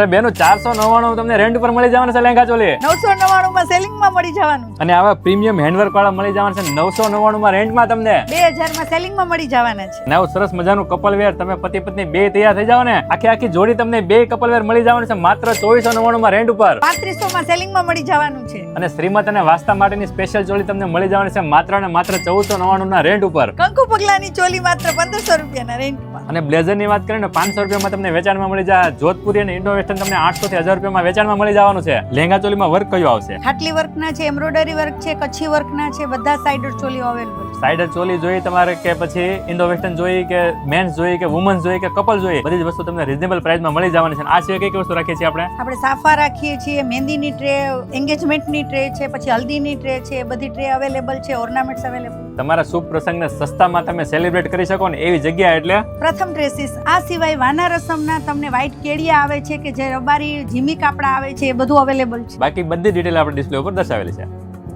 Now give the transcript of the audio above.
અરે બેનો ચારસો નવ્વાણું તમને રેન્ટ ઉપર મળી જવાના છે લેંગા ચોલી. નવસો નવ્વાણું માં સેલિંગમાં મળી જવાનું. અને આવા પ્રીમિયમ હેન્ડવર્ક વાળા મળી જવાના છે નવસો નવ્વાણું માં રેન્ટમાં તમને. બે હજારમાં સેલિંગમાં મળી જવાના છે. નવ સરસ મજાનું કપલ વેર તમે પતિ પત્ની બે તૈયાર થઈ જાવ ને આખી આખી જોડી તમને બે કપલ વેર મળી જવાનું છે માત્ર ચોવીસો નવ્વાણું માં રેન્ટ ઉપર. પાંત્રીસો માં સેલિંગમાં મળી જવાનું છે. અને શ્રીમત અને વાસ્તા માટેની સ્પેશિયલ ચોલી તમને મળી જવાની છે માત્ર ને માત્ર ચૌદસો નવ્વાણું ના રેન્ટ ઉપર. કંકુ પગલાની ચોલી માત્ર પંદરસો રૂપિયાના રેન્ટ અને બ્લેઝરની વાત કરીએ ને પાંચસો રૂપિયામાં તમને વેચાણમાં મળી જાય. જોધપુરી અને ઇન્ડો વેસ્ટર્ન તમને આઠસો થી હજાર રૂપિયામાં વેચાણમાં મળી જવાનું છે. લેંગા ચોલીમાં વર્ક કયું આવશે? ખાટલી વર્કના છે એમ્બ્રોઇડરી વર્ક છે કચ્છી વર્કના છે બધા સાઈડર ચોલીઓ અવેલેબલ સાઇડર ચોલી જોઈએ તમારે કે પછી ઇન્ડો વેસ્ટર્ન જોઈએ કે મેન્સ જોઈએ કે વુમન્સ જોઈએ કે કપલ જોઈએ બધી જ વસ્તુ તમને રિઝનેબલ પ્રાઇસમાં મળી જવાની છે. આ સિવાય કઈ વસ્તુ રાખીએ છીએ આપણે? આપણે સાફા રાખીએ છીએ મહેંદીની ટ્રે એન્ગેજમેન્ટની ટ્રે છે પછી હલ્દીની ટ્રે છે બધી ટ્રે અવેલેબલ છે ઓર્નામેન્ટ્સ અવેલેબલ તમારા શુભ પ્રસંગને સસ્તામાં તમે સેલિબ્રેટ કરી શકો ને એવી જગ્યા એટલે? પ્રથમ ડ્રેસીસ આ સિવાય વાના રસમના તમને વ્હાઇટ કેડિયા આવે છે કે જે રબારી જીમી કાપડા આવે છે, એ બધું અવેલેબલ છે. બાકી બધી ડિટેલ આપણે ડિસ્પ્લે ઉપર દર્શાવેલી છે.